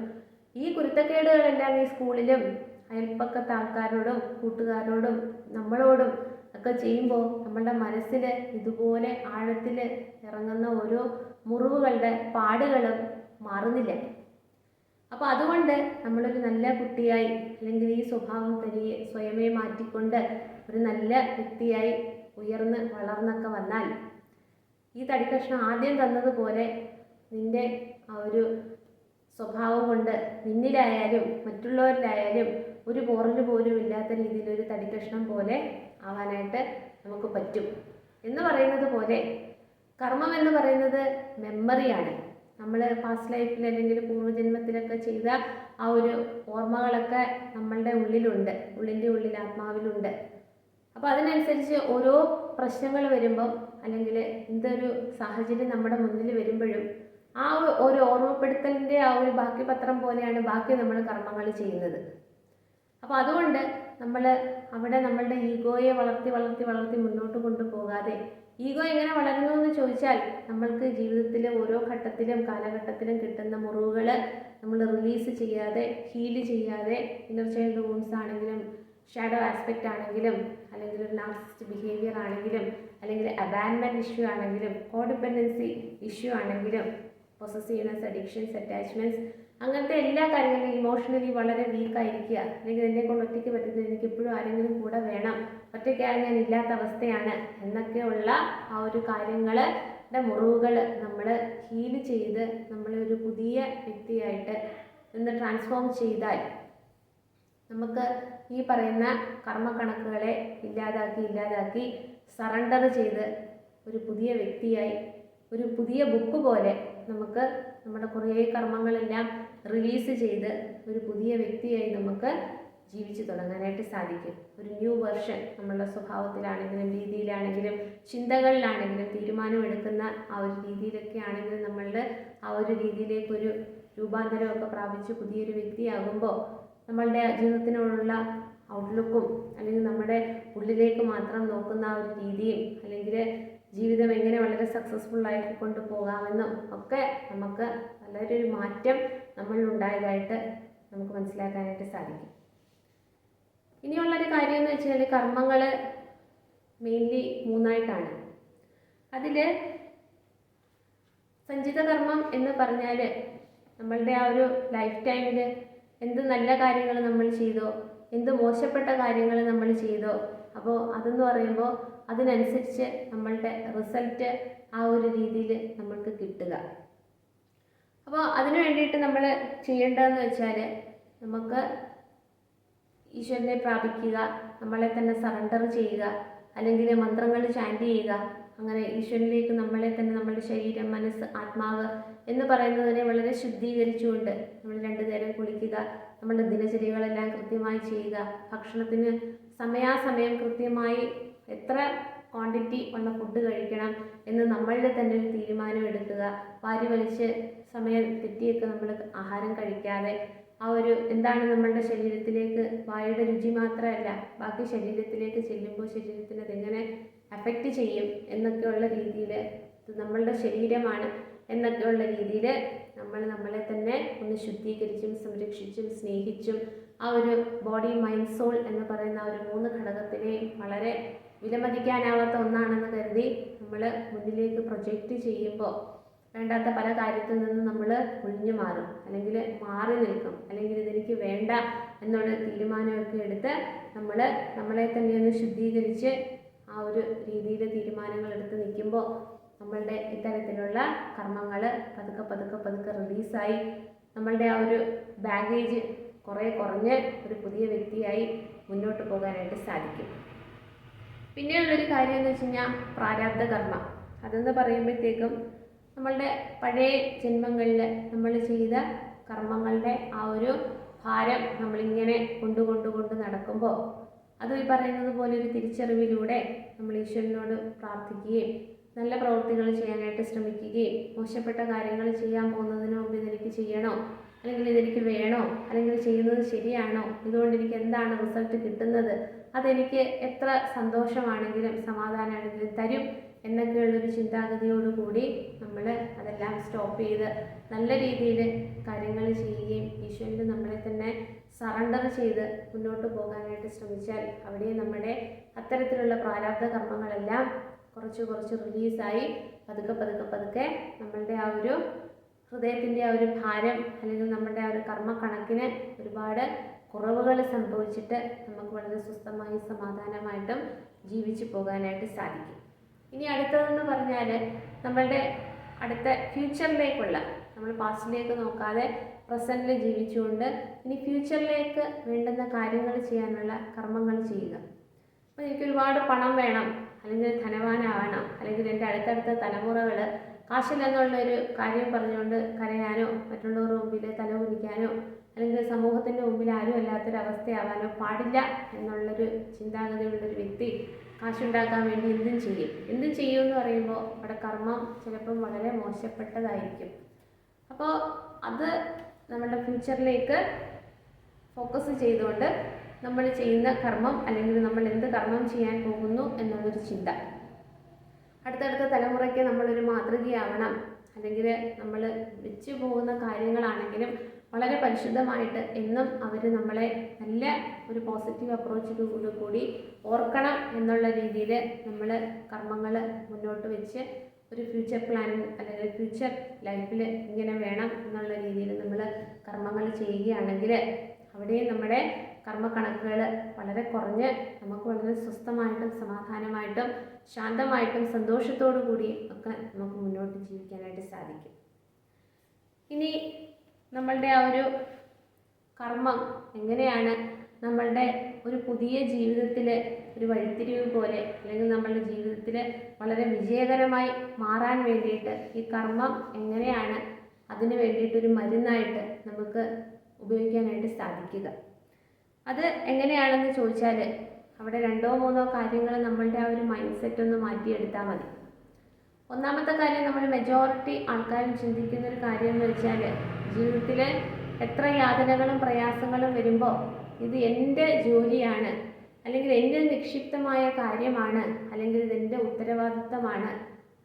ഈ കുരുത്തക്കേടുകളെല്ലാം ഈ സ്കൂളിലും അയൽപ്പക്കത്തെ ആൾക്കാരോടും കൂട്ടുകാരോടും നമ്മളോടും ഒക്കെ ചെയ്യുമ്പോൾ നമ്മളുടെ മനസ്സിൽ ഇതുപോലെ ആഴത്തിൽ ഇറങ്ങുന്ന ഓരോ മുറിവുകളുടെ പാടുകളും മാറുന്നില്ല. അപ്പോൾ അതുകൊണ്ട് നമ്മളൊരു നല്ല കുട്ടിയായി അല്ലെങ്കിൽ ഈ സ്വഭാവം തനിയെ സ്വയമേ മാറ്റിക്കൊണ്ട് ഒരു നല്ല വ്യക്തിയായി ഉയർന്ന് വളർന്നൊക്കെ വന്നാൽ ഈ തടിക്കഷ്ണം ആദ്യം തന്നതുപോലെ നിന്റെ ആ ഒരു സ്വഭാവം കൊണ്ട് നിന്നിലായാലും മറ്റുള്ളവരിലായാലും ഒരു പോറൽ പോലും ഇല്ലാത്ത രീതിയിൽ ഒരു തടിക്കഷ്ണം പോലെ ആവാനായിട്ട് നമുക്ക് പറ്റും. എന്ന് പറയുന്നത് പോലെ കർമ്മം എന്ന് പറയുന്നത് മെമ്മറിയാണ് നമ്മൾ പാസ്റ്റ് ലൈഫിൽ അല്ലെങ്കിൽ പൂർവജന്മത്തിലൊക്കെ ചെയ്ത ആ ഒരു ഓർമ്മകളൊക്കെ നമ്മളുടെ ഉള്ളിലുണ്ട്. ഉള്ളിന്റെ ഉള്ളിൽ ആത്മാവിലുണ്ട്. അപ്പോൾ അതിനനുസരിച്ച് ഓരോ പ്രശ്നങ്ങൾ വരുമ്പം അല്ലെങ്കിൽ എന്തൊരു സാഹചര്യം നമ്മുടെ മുന്നിൽ വരുമ്പോഴും ആ ഒരു ഓർമ്മപ്പെടുത്തലിന്റെ ആ ഒരു ബാക്കി പത്രം പോലെയാണ് ബാക്കി നമ്മൾ കർമ്മങ്ങൾ ചെയ്യുന്നത്. അപ്പോൾ അതുകൊണ്ട് നമ്മൾ അവിടെ നമ്മളുടെ ഈഗോയെ വളർത്തി വളർത്തി വളർത്തി മുന്നോട്ട് കൊണ്ടുപോകാതെ ഈഗോ എങ്ങനെ വളരുന്നു എന്ന് ചോദിച്ചാൽ നമ്മൾക്ക് ജീവിതത്തിലെ ഓരോ ഘട്ടത്തിലും കാലഘട്ടത്തിലും കിട്ടുന്ന മുറിവുകൾ നമ്മൾ റിലീസ് ചെയ്യാതെ ഹീൽ ചെയ്യാതെ ഇന്നർ ചൈൽഡ് വൂൺസ് ആണെങ്കിലും ഷാഡോ ആസ്പെക്റ്റ് ആണെങ്കിലും അല്ലെങ്കിൽ ഒരു നാർസിസ്റ്റ് ബിഹേവിയർ ആണെങ്കിലും അല്ലെങ്കിൽ അബാൻമെന്റ് ഇഷ്യൂ ആണെങ്കിലും കോഡിപ്പെൻഡൻസി ഇഷ്യൂ ആണെങ്കിലും പൊസസീവ്നെസ് അഡിക്ഷൻസ് അറ്റാച്ച്മെന്റ്സ് അങ്ങനത്തെ എല്ലാ കാര്യങ്ങളും ഇമോഷണലി വളരെ വീക്കായിരിക്കുക അല്ലെങ്കിൽ എന്നെ കൊണ്ട് ഒറ്റയ്ക്ക് പറ്റുന്നത് എനിക്ക് എപ്പോഴും ആരെങ്കിലും കൂടെ വേണം. ഒറ്റയ്ക്കായി ഞാൻ ഇല്ലാത്ത അവസ്ഥയാണ്. എന്നൊക്കെയുള്ള ആ ഒരു കാര്യങ്ങളുടെ മുറിവുകൾ നമ്മൾ ഹീൽ ചെയ്ത് നമ്മളെ ഒരു പുതിയ വ്യക്തിയായിട്ട് ഒന്ന് ട്രാൻസ്ഫോം ചെയ്താൽ നമുക്ക് ഈ പറയുന്ന കർമ്മക്കണക്കുകളെ ഇല്ലാതാക്കി ഇല്ലാതാക്കി സറണ്ടർ ചെയ്ത് ഒരു പുതിയ വ്യക്തിയായി ഒരു പുതിയ ബുക്ക് പോലെ നമുക്ക് നമ്മുടെ കുറേ കർമ്മങ്ങളെല്ലാം റിലീസ് ചെയ്ത് ഒരു പുതിയ വ്യക്തിയായി നമുക്ക് ജീവിച്ചു തുടങ്ങാനായിട്ട് സാധിക്കും. ഒരു ന്യൂ വെർഷൻ നമ്മളുടെ സ്വഭാവത്തിലാണെങ്കിലും രീതിയിലാണെങ്കിലും ചിന്തകളിലാണെങ്കിലും തീരുമാനമെടുക്കുന്ന ആ ഒരു രീതിയിലൊക്കെ ആണെങ്കിലും നമ്മളുടെ ആ ഒരു രീതിയിലേക്കൊരു രൂപാന്തരമൊക്കെ പ്രാപിച്ച് പുതിയൊരു വ്യക്തിയാകുമ്പോൾ നമ്മളുടെ ജീവിതത്തിനോടുള്ള ഔട്ട്ലുക്കും അല്ലെങ്കിൽ നമ്മുടെ ഉള്ളിലേക്ക് മാത്രം നോക്കുന്ന ആ ഒരു രീതിയും അല്ലെങ്കിൽ ജീവിതം എങ്ങനെ വളരെ സക്സസ്ഫുൾ ആയിട്ട് കൊണ്ടുപോകാമെന്നും ഒക്കെ നമുക്ക് നല്ലൊരു മാറ്റം നമ്മളിൽ ഉണ്ടായതായിട്ട് നമുക്ക് മനസ്സിലാക്കാനായിട്ട് സാധിക്കും. ഇനിയുള്ളൊരു കാര്യം എന്ന് വെച്ചാൽ കർമ്മങ്ങൾ മെയിൻലി മൂന്നായിട്ടാണ്. അതിൽ സഞ്ചിത കർമ്മം എന്ന് പറഞ്ഞാൽ നമ്മളുടെ ആ ഒരു ലൈഫ് ടൈമിൽ എന്ത് നല്ല കാര്യങ്ങൾ നമ്മൾ ചെയ്തോ എന്ത് മോശപ്പെട്ട കാര്യങ്ങൾ നമ്മൾ ചെയ്തോ അപ്പോൾ അതെന്ന് പറയുമ്പോൾ അതിനനുസരിച്ച് നമ്മളുടെ റിസൾട്ട് ആ ഒരു രീതിയിൽ നമ്മൾക്ക് കിട്ടുക. അപ്പോൾ അതിന് വേണ്ടിയിട്ട് നമ്മൾ ചെയ്യേണ്ടതെന്ന് വെച്ചാൽ നമുക്ക് ഈശ്വരനെ പ്രാപിക്കുക നമ്മളെ തന്നെ സറണ്ടർ ചെയ്യുക അല്ലെങ്കിൽ മന്ത്രങ്ങൾ ചാന്റ് ചെയ്യുക അങ്ങനെ ഈശ്വരനിലേക്ക് നമ്മളെ തന്നെ നമ്മുടെ ശരീരം മനസ്സ് ആത്മാവ് എന്ന് പറയുന്നതിനെ വളരെ ശുദ്ധീകരിച്ചുകൊണ്ട് നമ്മൾ രണ്ടു നേരം കുളിക്കുക നമ്മുടെ ദിനചര്യകളെല്ലാം കൃത്യമായി ചെയ്യുക ഭക്ഷണത്തിന് സമയാസമയം കൃത്യമായി എത്ര ക്വാണ്ടിറ്റി ഉള്ള ഫുഡ് കഴിക്കണം എന്ന് നമ്മളുടെ തന്നെ ഒരു തീരുമാനം എടുക്കുക. വാരി വലിച്ച് സമയം തെറ്റിയൊക്കെ നമ്മൾ ആഹാരം കഴിക്കാതെ ആ ഒരു എന്താണ് നമ്മളുടെ ശരീരത്തിലേക്ക് വായുടെ രുചി മാത്രമല്ല ബാക്കി ശരീരത്തിലേക്ക് ചെല്ലുമ്പോൾ ശരീരത്തിന് അതെങ്ങനെ അഫക്റ്റ് ചെയ്യും എന്നൊക്കെയുള്ള രീതിയിൽ നമ്മളുടെ ശരീരമാണ് എന്നൊക്കെയുള്ള രീതിയിൽ നമ്മൾ നമ്മളെ തന്നെ ഒന്ന് ശുദ്ധീകരിച്ചും സംരക്ഷിച്ചും സ്നേഹിച്ചും ആ ഒരു ബോഡി മൈൻഡ് സോൾ എന്ന് പറയുന്ന ആ ഒരു മൂന്ന് ഘടകത്തിനെയും വളരെ വിലമതിക്കാനാവാത്ത ഒന്നാണെന്ന് കരുതി നമ്മൾ മുന്നിലേക്ക് പ്രൊജക്റ്റ് ചെയ്യുമ്പോൾ വേണ്ടാത്ത പല കാര്യത്തിൽ നിന്ന് നമ്മൾ ഒഴിഞ്ഞു മാറും അല്ലെങ്കിൽ മാറി നിൽക്കും. അല്ലെങ്കിൽ ഇതെനിക്ക് വേണ്ട എന്നുള്ള തീരുമാനമൊക്കെ എടുത്ത് നമ്മൾ നമ്മളെ തന്നെ ഒന്ന് ശുദ്ധീകരിച്ച് ആ ഒരു രീതിയിൽ തീരുമാനങ്ങൾ എടുത്ത് നിൽക്കുമ്പോൾ നമ്മളുടെ ഇത്തരത്തിലുള്ള കർമ്മങ്ങൾ പതുക്കെ പതുക്കെ പതുക്കെ റിലീസായി നമ്മളുടെ ആ ഒരു ബാഗേജ് കുറേ കുറഞ്ഞ് ഒരു പുതിയ വ്യക്തിയായി മുന്നോട്ട് പോകാനായിട്ട് സാധിക്കും. പിന്നെയുള്ളൊരു കാര്യം എന്ന് വെച്ച് കഴിഞ്ഞാൽ പ്രാരാബ്ധ കർമ്മ. അതെന്ന് പറയുമ്പോഴത്തേക്കും നമ്മളുടെ പഴയ ജന്മങ്ങളിൽ നമ്മൾ ചെയ്ത കർമ്മങ്ങളുടെ ആ ഒരു ഭാരം നമ്മളിങ്ങനെ കൊണ്ട് കൊണ്ട് കൊണ്ട് നടക്കുമ്പോൾ അത് ഈ പറയുന്നത് പോലെ ഒരു തിരിച്ചറിവിലൂടെ നമ്മൾ ഈശ്വരനോട് പ്രാർത്ഥിക്കുകയും നല്ല പ്രവൃത്തികൾ ചെയ്യാനായിട്ട് ശ്രമിക്കുകയും മോശപ്പെട്ട കാര്യങ്ങൾ ചെയ്യാൻ പോകുന്നതിന് മുമ്പ് ഇതെനിക്ക് ചെയ്യണോ? അല്ലെങ്കിൽ ഇതെനിക്ക് വേണോ? അല്ലെങ്കിൽ ചെയ്യുന്നത് ശരിയാണോ? ഇതുകൊണ്ട് എനിക്ക് എന്താണ് റിസൾട്ട് കിട്ടുന്നത്? അതെനിക്ക് എത്ര സന്തോഷമാണെങ്കിലും സമാധാനമാണെങ്കിലും തരും എന്നൊക്കെയുള്ളൊരു ചിന്താഗതിയോടുകൂടി നമ്മൾ അതെല്ലാം സ്റ്റോപ്പ് ചെയ്ത് നല്ല രീതിയിൽ കാര്യങ്ങൾ ചെയ്യുകയും ഈശ്വരന് നമ്മളെ തന്നെ സറണ്ടർ ചെയ്ത് മുന്നോട്ട് പോകാനായിട്ട് ശ്രമിച്ചാൽ അവിടെ നമ്മുടെ അത്തരത്തിലുള്ള പ്രാരാബ്ധ കർമ്മങ്ങളെല്ലാം കുറച്ച് കുറച്ച് റിലീസായി പതുക്കെ പതുക്കെ പതുക്കെ നമ്മളുടെ ആ ഒരു ഹൃദയത്തിന്റെ ആ ഒരു ഭാരം അല്ലെങ്കിൽ നമ്മുടെ ആ ഒരു കർമ്മ കർമ്മക്കണക്കിന് ഒരുപാട് കുറവുകൾ സംഭവിച്ചിട്ട് നമുക്ക് വളരെ സ്വസ്ഥമായി സമാധാനമായിട്ടും ജീവിച്ചു പോകാനായിട്ട് സാധിക്കും. ഇനി അടുത്തതെന്ന് പറഞ്ഞാൽ നമ്മളുടെ അടുത്ത ഫ്യൂച്ചറിലേക്കുള്ള നമ്മൾ പാസ്റ്റിലേക്ക് നോക്കാതെ പ്രസന്റിൽ ജീവിച്ചുകൊണ്ട് ഇനി ഫ്യൂച്ചറിലേക്ക് വേണ്ടുന്ന കാര്യങ്ങൾ ചെയ്യാനുള്ള കർമ്മങ്ങൾ ചെയ്യുക. അപ്പോൾ എനിക്ക് ഒരുപാട് പണം വേണം അല്ലെങ്കിൽ ധനവാനാവണം അല്ലെങ്കിൽ എന്റെ അടുത്തടുത്ത തലമുറകൾ കാശില്ലെന്നുള്ളൊരു കാര്യം പറഞ്ഞുകൊണ്ട് കരയാനോ മറ്റുള്ളവരുടെ മുമ്പിൽ തല കുനിക്കാനോ അല്ലെങ്കിൽ സമൂഹത്തിന്റെ മുമ്പിൽ ആരും അല്ലാത്തൊരവസ്ഥയാവാനോ പാടില്ല എന്നുള്ളൊരു ചിന്താഗതിയുള്ളൊരു വ്യക്തി കാശുണ്ടാക്കാൻ വേണ്ടി എന്തും ചെയ്യും. എന്തും ചെയ്യും എന്ന് പറയുമ്പോൾ അവിടെ കർമ്മം ചിലപ്പം വളരെ മോശപ്പെട്ടതായിരിക്കും. അപ്പോൾ അത് നമ്മുടെ ഫ്യൂച്ചറിലേക്ക് ഫോക്കസ് ചെയ്തുകൊണ്ട് നമ്മൾ ചെയ്യുന്ന കർമ്മം അല്ലെങ്കിൽ നമ്മൾ എന്ത് കർമ്മം ചെയ്യാൻ പോകുന്നു എന്നുള്ളൊരു ചിന്ത. അടുത്തടുത്ത തലമുറയ്ക്ക് നമ്മളൊരു മാതൃകയാവണം. അല്ലെങ്കിൽ നമ്മൾ വെച്ചു പോകുന്ന കാര്യങ്ങളാണെങ്കിലും വളരെ പരിശുദ്ധമായിട്ട് എന്നും അവർ നമ്മളെ നല്ല ഒരു പോസിറ്റീവ് കൂടി ഓർക്കണം എന്നുള്ള രീതിയിൽ നമ്മൾ കർമ്മങ്ങൾ മുന്നോട്ട് വെച്ച് ഒരു ഫ്യൂച്ചർ പ്ലാനിങ് അല്ലെങ്കിൽ ഫ്യൂച്ചർ ലൈഫിൽ ഇങ്ങനെ വേണം എന്നുള്ള രീതിയിൽ നമ്മൾ കർമ്മങ്ങൾ ചെയ്യുകയാണെങ്കിൽ അവിടെയും നമ്മുടെ കർമ്മ കണക്കുകൾ വളരെ കുറഞ്ഞ് നമുക്ക് വളരെ സ്വസ്ഥമായിട്ടും സമാധാനമായിട്ടും ശാന്തമായിട്ടും സന്തോഷത്തോടു കൂടിയും ഒക്കെ നമുക്ക് മുന്നോട്ട് ജീവിക്കാനായിട്ട് സാധിക്കും. ഇനി നമ്മളുടെ ആ ഒരു കർമ്മം എങ്ങനെയാണ് നമ്മളുടെ ഒരു പുതിയ ജീവിതത്തിലെ ഒരു വഴിത്തിരിവ് പോലെ അല്ലെങ്കിൽ നമ്മളുടെ ജീവിതത്തിൽ വളരെ വിജയകരമായി മാറാൻ വേണ്ടിയിട്ട് ഈ കർമ്മം എങ്ങനെയാണ് അതിന് വേണ്ടിയിട്ടൊരു മരുന്നായിട്ട് നമുക്ക് ഉപയോഗിക്കാനായിട്ട് സാധിക്കുക. അത് എങ്ങനെയാണെന്ന് ചോദിച്ചാൽ അവിടെ രണ്ടോ മൂന്നോ കാര്യങ്ങൾ നമ്മളുടെ ആ ഒരു മൈൻഡ് സെറ്റ് ഒന്ന് മാറ്റിയെടുത്താൽ മതി. ഒന്നാമത്തെ കാര്യം നമ്മൾ മെജോറിറ്റി ആൾക്കാരും ചിന്തിക്കുന്ന ഒരു കാര്യം എന്ന് വെച്ചാൽ ജീവിതത്തിൽ എത്ര യാതനകളും പ്രയാസങ്ങളും വരുമ്പോൾ ഇത് എന്റെ ജോലിയാണ് അല്ലെങ്കിൽ എന്റെ നിക്ഷിപ്തമായ കാര്യമാണ് അല്ലെങ്കിൽ ഇതെന്റെ ഉത്തരവാദിത്തമാണ്.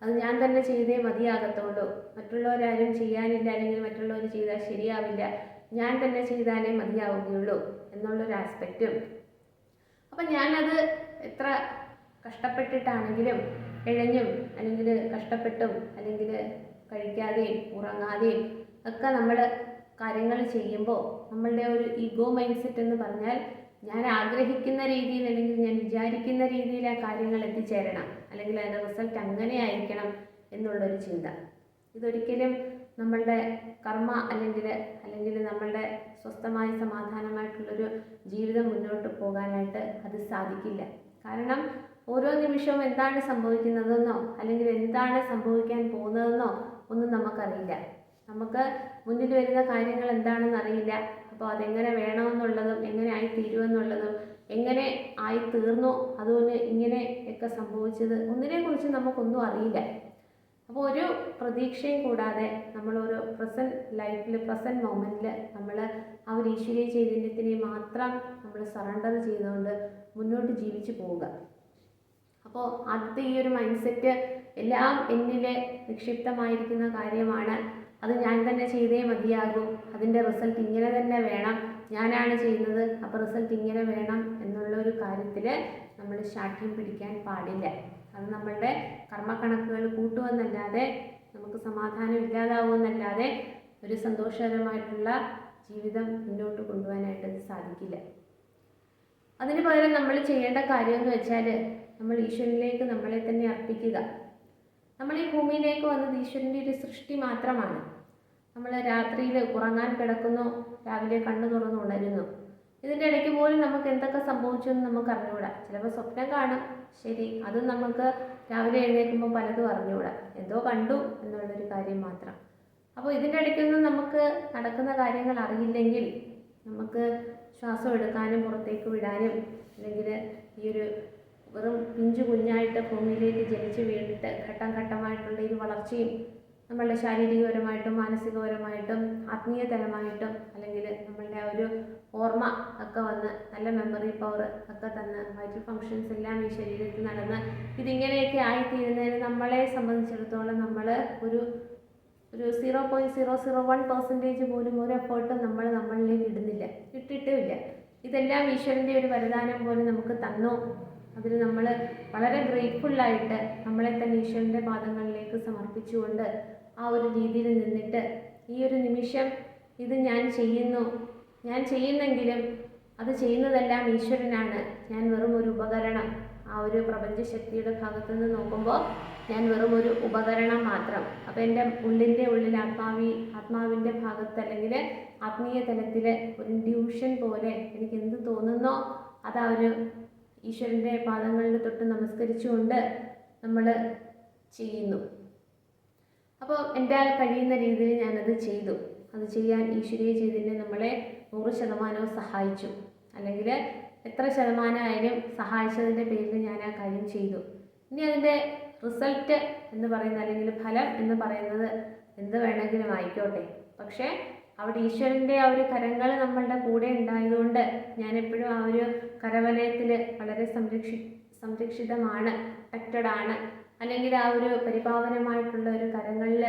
അത് ഞാൻ തന്നെ ചെയ്തേ മതിയാകത്തുള്ളൂ. മറ്റുള്ളവരാരും ചെയ്യാനില്ല അല്ലെങ്കിൽ മറ്റുള്ളവർ ചെയ്താൽ ശരിയാവില്ല. ഞാൻ തന്നെ ചെയ്താലേ മതിയാവുകയുള്ളൂ എന്നുള്ളൊരു ആസ്പെക്റ്റും. അപ്പം ഞാനത് എത്ര കഷ്ടപ്പെട്ടിട്ടാണെങ്കിലും ഇഴഞ്ഞും അല്ലെങ്കിൽ കഷ്ടപ്പെട്ടും അല്ലെങ്കിൽ കഴിക്കാതെയും ഉറങ്ങാതെയും ഒക്കെ നമ്മൾ കാര്യങ്ങൾ ചെയ്യുമ്പോൾ നമ്മളുടെ ഒരു ഈഗോ മൈൻഡ് സെറ്റ് എന്ന് പറഞ്ഞാൽ ഞാൻ ആഗ്രഹിക്കുന്ന രീതിയിൽ അല്ലെങ്കിൽ ഞാൻ വിചാരിക്കുന്ന രീതിയിൽ ആ കാര്യങ്ങൾ എത്തിച്ചേരണം. അല്ലെങ്കിൽ അതിന്റെ റിസൾട്ട് അങ്ങനെ ആയിരിക്കണം എന്നുള്ളൊരു ചിന്ത. ഇതൊരിക്കലും നമ്മളുടെ കർമ്മ അല്ലെങ്കിൽ അല്ലെങ്കിൽ നമ്മളുടെ സ്വസ്ഥമായ സമാധാനമായിട്ടുള്ളൊരു ജീവിതം മുന്നോട്ട് പോകാനായിട്ട് അത് സാധിക്കില്ല. കാരണം ഓരോ നിമിഷവും എന്താണ് സംഭവിക്കുന്നതെന്നോ അല്ലെങ്കിൽ എന്താണ് സംഭവിക്കാൻ പോകുന്നതെന്നോ ഒന്നും നമുക്കറിയില്ല. നമുക്ക് മുന്നിൽ വരുന്ന കാര്യങ്ങൾ എന്താണെന്ന് അറിയില്ല. അപ്പോൾ അതെങ്ങനെ വേണമെന്നുള്ളതും എങ്ങനെ ആയി തീരുമെന്നുള്ളതും എങ്ങനെ ആയി തീർന്നു അതുകൊണ്ട് ഇങ്ങനെ ഒക്കെ സംഭവിച്ചത് ഒന്നിനെക്കുറിച്ച് നമുക്കൊന്നും അറിയില്ല. അപ്പോൾ ഒരു പ്രതീക്ഷയും കൂടാതെ നമ്മൾ ഒരു പ്രസന്റ് ലൈഫിൽ പ്രസന്റ് മൊമെന്റിൽ നമ്മൾ ആ ഒരു ഈശ്വരീയ ചൈതന്യത്തിനെ മാത്രം നമ്മൾ സറണ്ടർ ചെയ്തുകൊണ്ട് മുന്നോട്ട് ജീവിച്ചു പോവുക. അപ്പോൾ ആദ്യത്തെ ഈ ഒരു മൈൻഡ് സെറ്റ് എല്ലാം എന്നിലെ നിക്ഷിപ്തമായിരിക്കുന്ന കാര്യമാണ്. അത് ഞാൻ തന്നെ ചെയ്തേ മതിയാകൂ. അതിന്റെ റിസൾട്ട് ഇങ്ങനെ തന്നെ വേണം. ഞാനാണ് ചെയ്യുന്നത്. അപ്പോൾ റിസൾട്ട് ഇങ്ങനെ വേണം എന്നുള്ള ഒരു കാര്യത്തിൽ നമ്മൾ ശാഠ്യം പിടിക്കാൻ പാടില്ല. അത് നമ്മളുടെ കർമ്മക്കണക്കുകൾ കൂട്ടുമെന്നല്ലാതെ നമുക്ക് സമാധാനം ഇല്ലാതാവുമെന്നല്ലാതെ ഒരു സന്തോഷകരമായിട്ടുള്ള ജീവിതം മുന്നോട്ട് കൊണ്ടുപോകാനായിട്ട് സാധിക്കില്ല. അതിന് പകരം നമ്മൾ ചെയ്യേണ്ട കാര്യം എന്ന് വെച്ചാൽ നമ്മൾ ഈശ്വരനിലേക്ക് നമ്മളെ തന്നെ അർപ്പിക്കുക. നമ്മൾ ഈ ഭൂമിയിലേക്ക് വന്നത് ഈശ്വരന്റെ ഒരു സൃഷ്ടി മാത്രമാണ്. നമ്മൾ രാത്രിയിൽ ഉറങ്ങാൻ കിടക്കുന്നു രാവിലെ കണ്ണു തുറന്നു ഉണരുന്നു. ഇതിന്റെ ഇടയ്ക്ക് പോലും നമുക്ക് എന്തൊക്കെ സംഭവിച്ചു എന്ന് നമുക്ക് അറിഞ്ഞുകൂടാ. ചിലപ്പോൾ സ്വപ്നം കാണും. ശരി അത് നമുക്ക് രാവിലെ എഴുന്നേൽക്കുമ്പോൾ പലതും അറിഞ്ഞുകൂടാ. എന്തോ കണ്ടു എന്നുള്ളൊരു കാര്യം മാത്രം. അപ്പോൾ ഇതിന്റെ ഇടയ്ക്കൊന്നും നമുക്ക് നടക്കുന്ന കാര്യങ്ങൾ അറിയില്ലെങ്കിൽ നമുക്ക് ശ്വാസം എടുക്കാനും പുറത്തേക്ക് വിടാനും അല്ലെങ്കിൽ ഈ ഒരു വെറും പിഞ്ചു കുഞ്ഞായിട്ട് ഭൂമിയിലേക്ക് ജനിച്ച് വീണിട്ട് ഘട്ടം ഘട്ടമായിട്ടുള്ള ഈ വളർച്ചയും നമ്മളുടെ ശാരീരികപരമായിട്ടും മാനസികപരമായിട്ടും ആത്മീയതലമായിട്ടും അല്ലെങ്കിൽ നമ്മളുടെ ആ ഒരു ഓർമ്മ ഒക്കെ വന്ന് നല്ല മെമ്മറി പവർ ഒക്കെ തന്ന് വൈറ്റൽ ഫങ്ഷൻസ് എല്ലാം ഈ ശരീരത്തിൽ നടന്ന് ഇതിങ്ങനെയൊക്കെ ആയിത്തീരുന്നതിന് നമ്മളെ സംബന്ധിച്ചിടത്തോളം നമ്മൾ ഒരു ഒരു zero point zero zero one percentage പോലും ഒരു എഫേർട്ടും നമ്മൾ നമ്മളിലേക്ക് ഇടുന്നില്ല ഇട്ടിട്ടുമില്ല. ഇതെല്ലാം ഈശ്വരന്റെ ഒരു വരദാനം പോലെ നമുക്ക് തന്നു. അതിന് നമ്മൾ വളരെ ഗ്രേറ്റ്ഫുള്ളായിട്ട് നമ്മളെ തന്നെ ഈശ്വരന്റെ പാദങ്ങളിലേക്ക് സമർപ്പിച്ചുകൊണ്ട് ആ ഒരു രീതിയിൽ നിന്നിട്ട് ഈ ഒരു നിമിഷം ഇത് ഞാൻ ചെയ്യുന്നു. ഞാൻ ചെയ്യുന്നെങ്കിലും അത് ചെയ്യുന്നതെല്ലാം ഈശ്വരനാണ്. ഞാൻ വെറും ഒരു ഉപകരണം. ആ ഒരു പ്രപഞ്ചശക്തിയുടെ ഭാഗത്ത് നിന്ന് നോക്കുമ്പോൾ ഞാൻ വെറും ഒരു ഉപകരണം മാത്രം. അപ്പോൾ എന്റെ ഉള്ളിന്റെ ഉള്ളിൽ ആത്മാവി ആത്മാവിന്റെ ഭാഗത്ത് അല്ലെങ്കിൽ ആത്മീയ തലത്തിൽ ഒരു ട്യൂഷൻ പോലെ എനിക്ക് എന്ത് തോന്നുന്നോ അത് ആ ഒരു ഈശ്വരന്റെ പാദങ്ങളിൽ തൊട്ട് നമസ്കരിച്ചുകൊണ്ട് നമ്മൾ ചെയ്യുന്നു. അപ്പോൾ എന്റെ കഴിയുന്ന രീതിയിൽ ഞാനത് ചെയ്തു. അത് ചെയ്യാൻ ഈശ്വരീയ ചൈതന്യം നമ്മളെ നൂറ് ശതമാനവും സഹായിച്ചു. അല്ലെങ്കിൽ എത്ര ശതമാനമായാലും സഹായിച്ചതിന്റെ പേരിൽ ഞാൻ ആ കാര്യം ചെയ്തു. ഇനി അതിന്റെ റിസൾട്ട് എന്ന് പറയുന്നത് അല്ലെങ്കിൽ ഫലം എന്ന് പറയുന്നത് എന്ത് വേണമെങ്കിലും ആയിക്കോട്ടെ. പക്ഷേ അവിടെ ഈശ്വരന്റെ ആ ഒരു കരങ്ങൾ നമ്മളുടെ കൂടെ ഉണ്ടായതുകൊണ്ട് ഞാൻ എപ്പോഴും ആ ഒരു കരവലയത്തിൽ വളരെ സംരക്ഷി സംരക്ഷിതമാണ് പ്രൊട്ടക്റ്റഡ് ആണ്. അല്ലെങ്കിൽ ആ ഒരു പരിപാവനമായിട്ടുള്ള ഒരു കരങ്ങളിൽ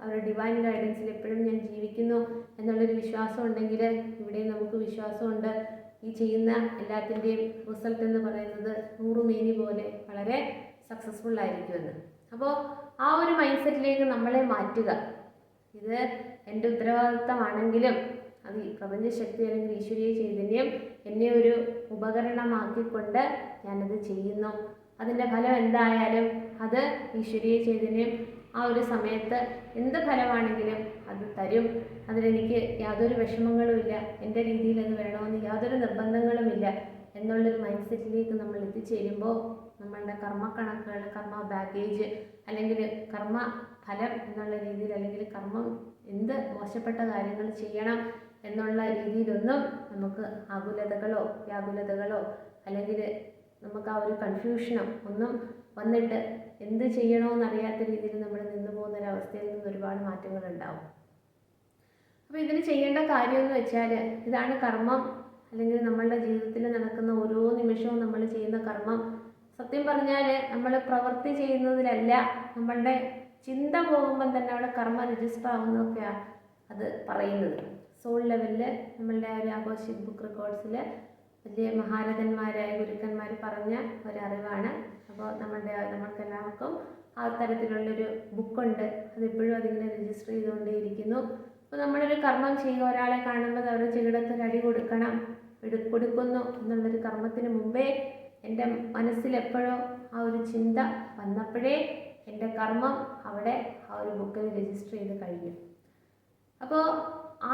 ആ ഒരു ഡിവൈൻ ഗൈഡൻസിൽ എപ്പോഴും ഞാൻ ജീവിക്കുന്നു എന്നുള്ളൊരു വിശ്വാസം ഉണ്ടെങ്കിൽ ഇവിടെ നമുക്ക് വിശ്വാസമുണ്ട്. ഈ ചെയ്യുന്ന എല്ലാത്തിന്റെയും റിസൾട്ട് എന്ന് പറയുന്നത് നൂറുമേനി പോലെ വളരെ സക്സസ്ഫുൾ ആയിരിക്കുമെന്ന്. അപ്പോൾ ആ ഒരു മൈൻഡ് സെറ്റിലേക്ക് നമ്മളെ മാറ്റുക. ഇത് എന്റെ ഉത്തരവാദിത്തമാണെങ്കിലും അത് പ്രപഞ്ചശക്തി അല്ലെങ്കിൽ ഈശ്വരീയ ചൈതന്യം എന്നെ ഒരു ഉപകരണമാക്കിക്കൊണ്ട് ഞാനത് ചെയ്യുന്നു. അതിന്റെ ഫലം എന്തായാലും അത് ഈശ്വരീയ ചൈതന്യം ആ ഒരു സമയത്ത് എന്ത് ഫലമാണെങ്കിലും അത് തരും. അതിലെനിക്ക് യാതൊരു വിഷമങ്ങളുമില്ല. എന്റെ രീതിയിൽ അത് വേണമെന്ന് യാതൊരു നിർബന്ധങ്ങളുമില്ല എന്നുള്ളൊരു മൈൻഡ് സെറ്റിലേക്ക് നമ്മൾ എത്തിച്ചേരുമ്പോൾ നമ്മളുടെ കർമ്മ കണക്കുകൾ കർമ്മ ബാഗേജ് അല്ലെങ്കിൽ കർമ്മ ഫലം എന്നുള്ള രീതിയിൽ അല്ലെങ്കിൽ കർമ്മം എന്ത് മോശപ്പെട്ട കാര്യങ്ങൾ ചെയ്യണം എന്നുള്ള രീതിയിലൊന്നും നമുക്ക് ആകുലതകളോ വ്യാകുലതകളോ അല്ലെങ്കിൽ നമുക്ക് ആ ഒരു കൺഫ്യൂഷനോ ഒന്നും വന്നിട്ട് എന്ത് ചെയ്യണമെന്നറിയാത്ത രീതിയിൽ നമ്മൾ നിന്നു പോകുന്ന ഒരവസ്ഥയിൽ നിന്ന് ഒരുപാട് മാറ്റങ്ങൾ ഉണ്ടാവും. അപ്പോൾ ഇതിന് ചെയ്യേണ്ട കാര്യമെന്ന് വെച്ചാൽ ഇതാണ് കർമ്മം. അല്ലെങ്കിൽ നമ്മളുടെ ജീവിതത്തിൽ നടക്കുന്ന ഓരോ നിമിഷവും നമ്മൾ ചെയ്യുന്ന കർമ്മം. സത്യം പറഞ്ഞാൽ നമ്മൾ പ്രവൃത്തി ചെയ്യുന്നതിലല്ല നമ്മളുടെ ചിന്ത പോകുമ്പം തന്നെ അവിടെ കർമ്മ രജിസ്റ്റർ ആവുന്നതൊക്കെയാണ് അത് പറയുന്നത്. സോൾ ലെവലിൽ നമ്മളുടെ ഒരു ആഘോഷിക് ബുക്ക് റെക്കോർഡ്സിൽ വലിയ മഹാരഥന്മാരായ ഗുരുക്കന്മാർ പറഞ്ഞ ഒരറിവാണ്. അപ്പോൾ നമ്മളുടെ നമ്മൾക്കെല്ലാവർക്കും ആ തരത്തിലുള്ളൊരു ബുക്കുണ്ട് അതിപ്പോഴും അതിങ്ങനെ രജിസ്റ്റർ ചെയ്തുകൊണ്ടേയിരിക്കുന്നു. അപ്പോൾ നമ്മളൊരു കർമ്മം ചെയ്യുക ഒരാളെ കാണുമ്പോൾ അവരുടെ ചെകിടത്തൊരു അടി കൊടുക്കണം കൊടുക്കുന്നു എന്നുള്ളൊരു കർമ്മത്തിന് മുമ്പേ എന്റെ മനസ്സിലെപ്പോഴോ ആ ഒരു ചിന്ത വന്നപ്പോഴേ എന്റെ കർമ്മം അവിടെ ആ ഒരു ബുക്കിൽ രജിസ്റ്റർ ചെയ്ത് കഴിഞ്ഞു. അപ്പോൾ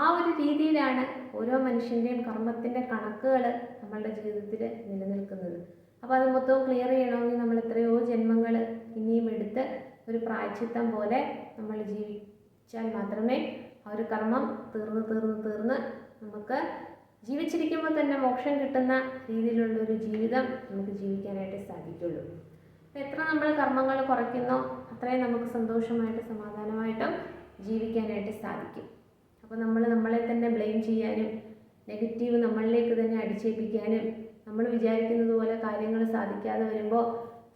ആ ഒരു രീതിയിലാണ് ഓരോ മനുഷ്യന്റെയും കർമ്മത്തിന്റെ കണക്കുകൾ നമ്മളുടെ ജീവിതത്തിൽ നിലനിൽക്കുന്നത്. അപ്പോൾ അത് മൊത്തവും ക്ലിയർ ചെയ്യണമെങ്കിൽ നമ്മൾ എത്രയോ ജന്മങ്ങൾ ഇനിയും എടുത്ത് ഒരു പ്രായച്ചിത്തം പോലെ നമ്മൾ ജീവിച്ചാൽ മാത്രമേ ആ ഒരു കർമ്മം തീർന്ന് തീർന്ന് തീർന്ന് നമുക്ക് ജീവിച്ചിരിക്കുമ്പോൾ തന്നെ മോക്ഷം കിട്ടുന്ന രീതിയിലുള്ള ഒരു ജീവിതം നമുക്ക് ജീവിക്കാനായിട്ട് സാധിക്കുള്ളൂ. എത്ര നമ്മൾ കർമ്മങ്ങൾ കുറയ്ക്കുന്നോ അത്രയും നമുക്ക് സന്തോഷമായിട്ട് സമാധാനമായിട്ടും ജീവിക്കാനായിട്ട് സാധിക്കും. അപ്പോൾ നമ്മൾ നമ്മളെ തന്നെ ബ്ലെയിം ചെയ്യാനും നെഗറ്റീവ് നമ്മളിലേക്ക് തന്നെ അടിച്ചേൽപ്പിക്കാനും നമ്മൾ വിചാരിക്കുന്നത് പോലെ കാര്യങ്ങൾ സാധിക്കാതെ വരുമ്പോൾ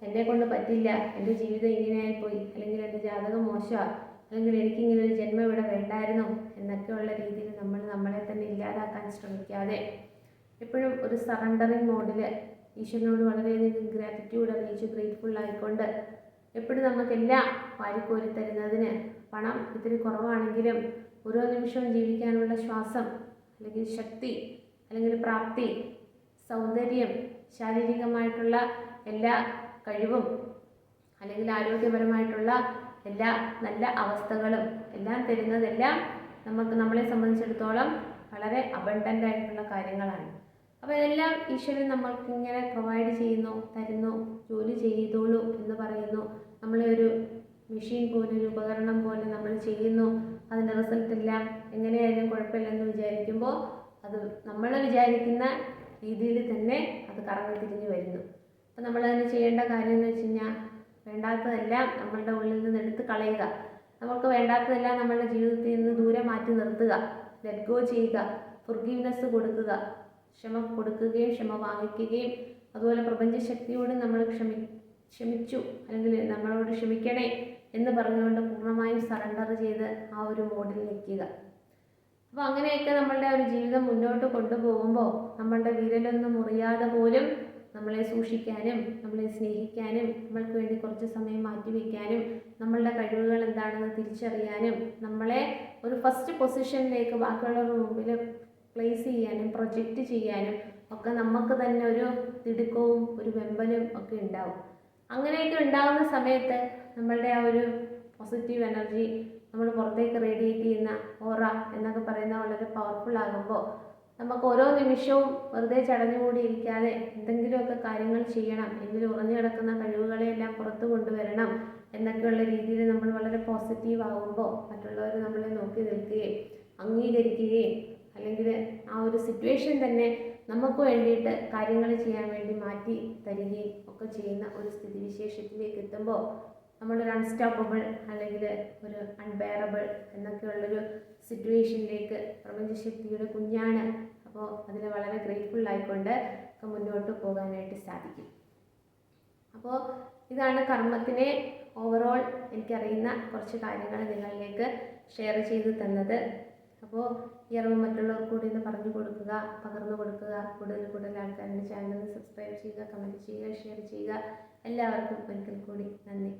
എന്നെ കൊണ്ട് പറ്റില്ല എന്റെ ജീവിതം ഇങ്ങനെയായിപ്പോയി അല്ലെങ്കിൽ എന്റെ ജാതകം മോശമാണ് അല്ലെങ്കിൽ എനിക്കിങ്ങനെ ഒരു ജന്മം ഇവിടെ വേണ്ടായിരുന്നു എന്നൊക്കെയുള്ള രീതിയിൽ നമ്മൾ നമ്മളെ തന്നെ ഇല്ലാതാക്കാൻ ശ്രമിക്കാതെ എപ്പോഴും ഒരു സറണ്ടറിങ് മോഡിൽ ഈശ്വരനോട് വളരെയധികം ഗ്രാറ്റിറ്റ്യൂഡ് അറിയിച്ച് ഗ്രേറ്റ്ഫുൾ ആയിക്കൊണ്ട്. എപ്പോഴും നമുക്കെല്ലാം വാരിക്കോരി തരുന്നതിന് പണം ഇത്തിരി കുറവാണെങ്കിലും ഓരോ നിമിഷവും ജീവിക്കാനുള്ള ശ്വാസം അല്ലെങ്കിൽ ശക്തി അല്ലെങ്കിൽ പ്രാപ്തി സൗന്ദര്യം ശാരീരികമായിട്ടുള്ള എല്ലാ കഴിവും അല്ലെങ്കിൽ ആരോഗ്യപരമായിട്ടുള്ള എല്ലാ നല്ല അവസ്ഥകളും എല്ലാം തരുന്നതെല്ലാം നമുക്ക് നമ്മളെ സംബന്ധിച്ചിടത്തോളം വളരെ അബണ്ടന്റ് ആയിട്ടുള്ള കാര്യങ്ങളാണ്. അപ്പോൾ ഇതെല്ലാം ഈശ്വരൻ നമ്മൾക്ക് ഇങ്ങനെ പ്രൊവൈഡ് ചെയ്യുന്നു തരുന്നു ജോലി ചെയ്തോളൂ എന്ന് പറയുന്നു. നമ്മളെ ഒരു മെഷീൻ പോലെ ഒരു ഉപകരണം പോലെ നമ്മൾ ചെയ്യുന്നു. അതിന്റെ റിസൾട്ട് എല്ലാം എങ്ങനെയായാലും കുഴപ്പമില്ലെന്ന് വിചാരിക്കുമ്പോൾ അത് നമ്മൾ വിചാരിക്കുന്ന രീതിയിൽ തന്നെ അത് കറങ്ങി തിരിഞ്ഞ് വരുന്നു. അപ്പം നമ്മൾ അതിന് ചെയ്യേണ്ട കാര്യം എന്ന് വെച്ച് കഴിഞ്ഞാൽ വേണ്ടാത്തതെല്ലാം നമ്മളുടെ ഉള്ളിൽ നിന്ന് എടുത്ത് കളയുക. നമുക്ക് വേണ്ടാത്തതെല്ലാം നമ്മളുടെ ജീവിതത്തിൽ നിന്ന് ദൂരെ മാറ്റി നിർത്തുക. ലെറ്റ് ഗോ ചെയ്യുക. ഫുർഗീവ്നെസ് കൊടുക്കുക. ക്ഷമ കൊടുക്കുകയും ക്ഷമ വാങ്ങിക്കുകയും അതുപോലെ പ്രപഞ്ചശക്തിയോട് നമ്മൾ ക്ഷമി ക്ഷമിച്ചു അല്ലെങ്കിൽ നമ്മളോട് ക്ഷമിക്കണേ എന്ന് പറഞ്ഞുകൊണ്ട് പൂർണമായും സറണ്ടർ ചെയ്ത് ആ ഒരു മോഡിൽ നിൽക്കുക. അപ്പോൾ അങ്ങനെയൊക്കെ നമ്മളുടെ ഒരു ജീവിതം മുന്നോട്ട് കൊണ്ടുപോകുമ്പോൾ നമ്മളുടെ വിരലൊന്നും മുറിയാതെ പോലും നമ്മളെ സൂക്ഷിക്കാനും നമ്മളെ സ്നേഹിക്കാനും നമ്മൾക്ക് വേണ്ടി കുറച്ച് സമയം മാറ്റിവെക്കാനും നമ്മളുടെ കഴിവുകൾ എന്താണെന്ന് തിരിച്ചറിയാനും നമ്മളെ ഒരു ഫസ്റ്റ് പൊസിഷനിലേക്ക് ബാക്കിയുള്ളവരുടെ മുമ്പിൽ പ്ലേസ് ചെയ്യാനും പ്രൊജക്റ്റ് ചെയ്യാനും ഒക്കെ നമുക്ക് തന്നെ ഒരു തിടുക്കവും ഒരു വെമ്പലും ഒക്കെ ഉണ്ടാവും. അങ്ങനെയൊക്കെ ഉണ്ടാകുന്ന സമയത്ത് നമ്മളുടെ ആ ഒരു പോസിറ്റീവ് എനർജി നമ്മൾ പുറത്തേക്ക് റേഡിയേറ്റ് ചെയ്യുന്ന ഓറ എന്നൊക്കെ പറയുന്ന വളരെ പവർഫുൾ ആകുമ്പോൾ നമുക്ക് ഓരോ നിമിഷവും വെറുതെ ചടഞ്ഞുകൂടി ഇരിക്കാതെ എന്തെങ്കിലുമൊക്കെ കാര്യങ്ങൾ ചെയ്യണം എങ്കിൽ ഉറഞ്ഞു കിടക്കുന്ന കഴിവുകളെയെല്ലാം പുറത്തു കൊണ്ടുവരണം എന്നൊക്കെയുള്ള രീതിയിൽ നമ്മൾ വളരെ പോസിറ്റീവ് ആകുമ്പോൾ മറ്റുള്ളവർ നമ്മളെ നോക്കി നിൽക്കുകയും അംഗീകരിക്കുകയും അല്ലെങ്കിൽ ആ ഒരു സിറ്റുവേഷൻ തന്നെ നമുക്ക് വേണ്ടിയിട്ട് കാര്യങ്ങൾ ചെയ്യാൻ വേണ്ടി മാറ്റി തരികയും ഒക്കെ ചെയ്യുന്ന ഒരു സ്ഥിതിവിശേഷത്തിലേക്ക് എത്തുമ്പോൾ നമ്മളൊരു അൺസ്റ്റോപ്പബിൾ അല്ലെങ്കിൽ ഒരു അൺബെയറബിൾ എന്നൊക്കെയുള്ളൊരു സിറ്റുവേഷനിലേക്ക് പ്രപഞ്ചശക്തിയുടെ കുഞ്ഞാണ്. അപ്പോൾ അതിന് വളരെ ഗ്രേറ്റ്ഫുൾ ആയിക്കൊണ്ട് ഒക്കെ മുന്നോട്ട് പോകാനായിട്ട് സാധിക്കും. അപ്പോൾ ഇതാണ് കർമ്മത്തിനെ ഓവറോൾ എനിക്കറിയുന്ന കുറച്ച് കാര്യങ്ങൾ നിങ്ങളിലേക്ക് ഷെയർ ചെയ്തു തന്നത്. അപ്പോൾ ഈ അറിവ് മറ്റുള്ളവർക്ക് കൂടി ഒന്ന് പറഞ്ഞു കൊടുക്കുക പകർന്നു കൊടുക്കുക കൂടുതൽ കൂടുതൽ ആൾക്കാരുടെ ചാനൽ സബ്സ്ക്രൈബ് ചെയ്യുക കമന്റ് ചെയ്യുക ഷെയർ ചെയ്യുക. എല്ലാവർക്കും ഒരിക്കൽ കൂടി നന്ദി.